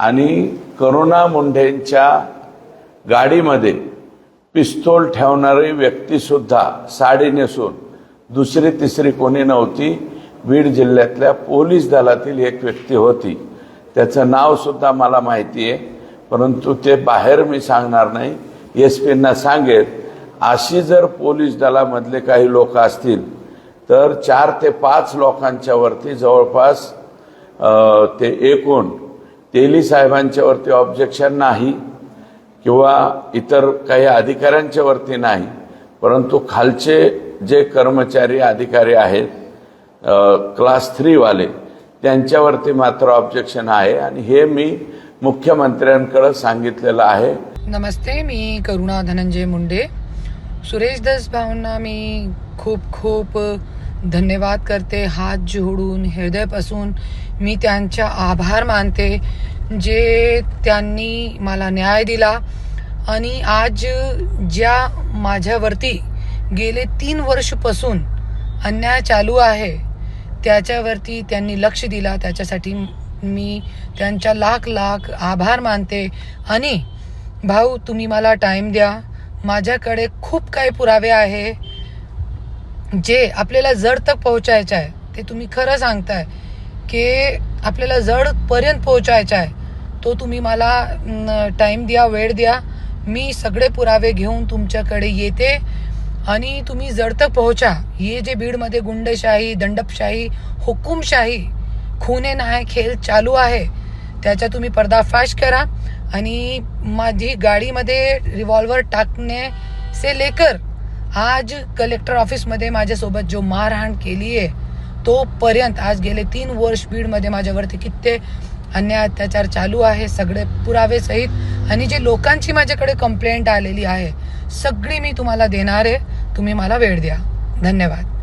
आणि करुणा मुंढेंच्या गाडीमध्ये पिस्तोल ठेवणारी व्यक्तीसुद्धा साडी नेसून दुसरी तिसरी कोणी नव्हती. बीड जिल्ह्यातल्या पोलीस दलातील एक व्यक्ती होती. त्याचं नावसुद्धा मला माहिती आहे परंतु ते बाहेर मी सांगणार नाही. एस पींना सांगेल अशी जर पोलीस दलामधले काही लोक असतील तर चार ते पाच लोकांच्यावरती जवळपास ते एकूण तेली साहेबांच्यावरती ऑब्जेक्शन नाही किंवा इतर काही अधिकाऱ्यांच्यावरती नाही. परंतु खालचे जे कर्मचारी अधिकारी आहेत क्लास थ्रीवाले त्यांच्यावरती मात्र ऑब्जेक्शन आहे आणि हे मी मुख्यमंत्र्यांकडे सांगितलेलं आहे. नमस्ते मी करुणा धनंजय मुंडे. सुरेश दस भाऊंना मी खूप खूप धन्यवाद करते. हात जोडून हृदयापासून मी त्यांच्या आभार मानते जे त्यांनी मला न्याय दिला. आणि आज ज्या माझ्यावरती गेले तीन वर्षपासून अन्याय चालू आहे त्याच्यावरती त्यांनी लक्ष दिला. त्याच्यासाठी मी त्यांच्या लाख लाख आभार मानते. आणि भाऊ तुम्ही मला टाईम द्या. माझ्याकडे खूप काही पुरावे आहे. जे आपल्याला जड तक पोहोचायचं आहे ते तुम्ही खरं सांगताय की आपल्याला जडपर्यंत पोहोचायचं आहे तो तुम्ही मला टाईम द्या वेळ द्या. मी सगळे पुरावे घेऊन तुमच्याकडे येते आणि तुम्ही जड तक पोहोचा. हे जे बीडमध्ये गुंडशाही दंडपशाही हुकुमशाही खुने नाही खेळ चालू आहे त्याचा तुम्ही पर्दाफाश करा. आणि माझी गाडीमध्ये रिव्हॉल्वर टाकणे से लेकर आज कलेक्टर ऑफिसमध्ये माझ्यासोबत जो मारहाण केली आहे तोपर्यंत आज गेले तीन वर्ष बीडमध्ये माझ्यावरती कित्ते अन्याय अत्याचार चालू आहे सगळे पुरावे सहित. आणि जे लोकांची माझ्याकडे कंप्लेंट आलेली आहे सगळी मी तुम्हाला देणार आहे. तुम्ही मला वेळ द्या. धन्यवाद.